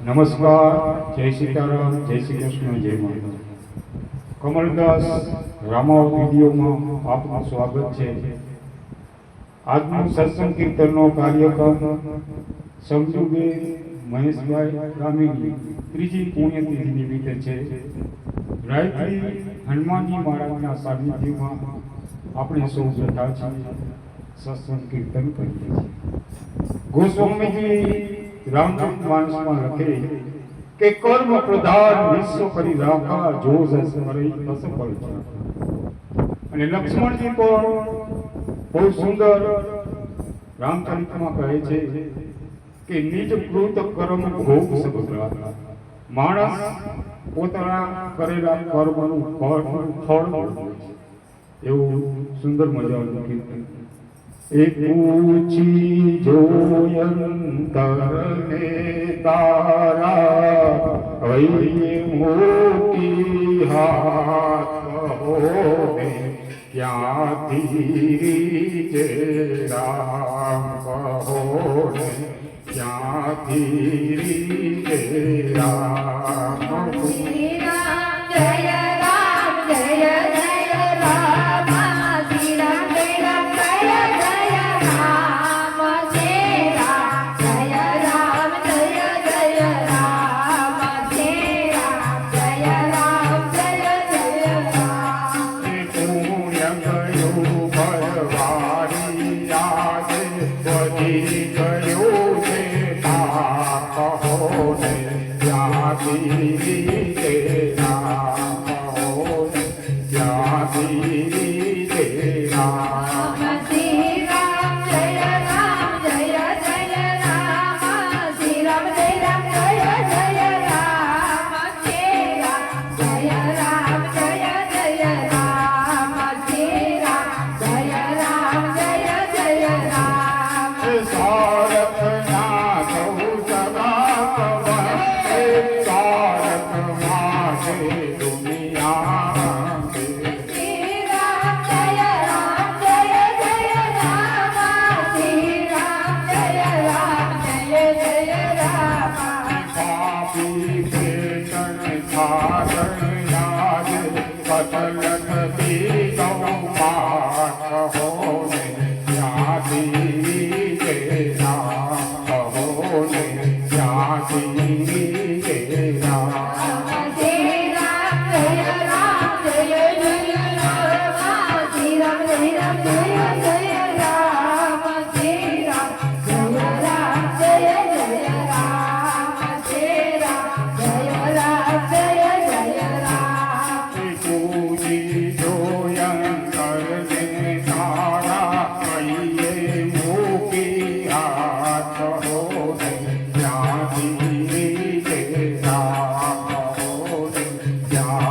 નમસ્કાર, જય સીતારામ જય શ્રી કૃષ્ણ, જય માતા કમલદાસ રામાવ વિડીયોમાં આપનું સ્વાગત છે. આજનો સત્સંગ કીર્તનનો કાર્યક્રમ સમજુબે મહેશભાઈ ગામીની ત્રીજી પુણ્યતિથિ નિમિત્તે છે. ગાયત્રી હનુમાનજી મહારાજના સાનિધ્યમાં આપણે સૌ જતા છીએ, સત્સંગ કીર્તન કરીએ છીએ. ગોસ્વામીજી રામચરિત માનસમાં લખે કે કર્મ પ્રધાન વિશ્વ કરી રાખા જોજ સ્મરી અસફળ અને લક્ષ્મણજી પણ બહુ સુંદર રામચરિતમાં કહે છે કે નિજ કૃત કર્મ ભોગ સબરા માણસ પોતાના કરેલા કર્મનું ફળ ફળ એવું સુંદર મજાનું કીર્તન. એકુચી જોયંતરને તારા કઈ મોટી હાથ હોને ક્યાંથી જે રામ કહોને ક્યાંથી જે રામ 对 Bye.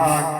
পাহাড়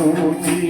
રામ પૂજી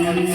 Miami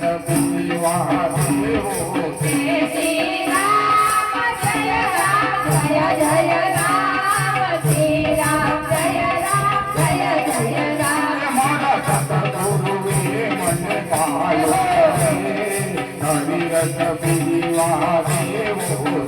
રે હરિરત પીવા દેવો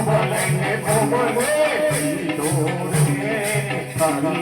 ভোলে ভোলে তোরে কারণ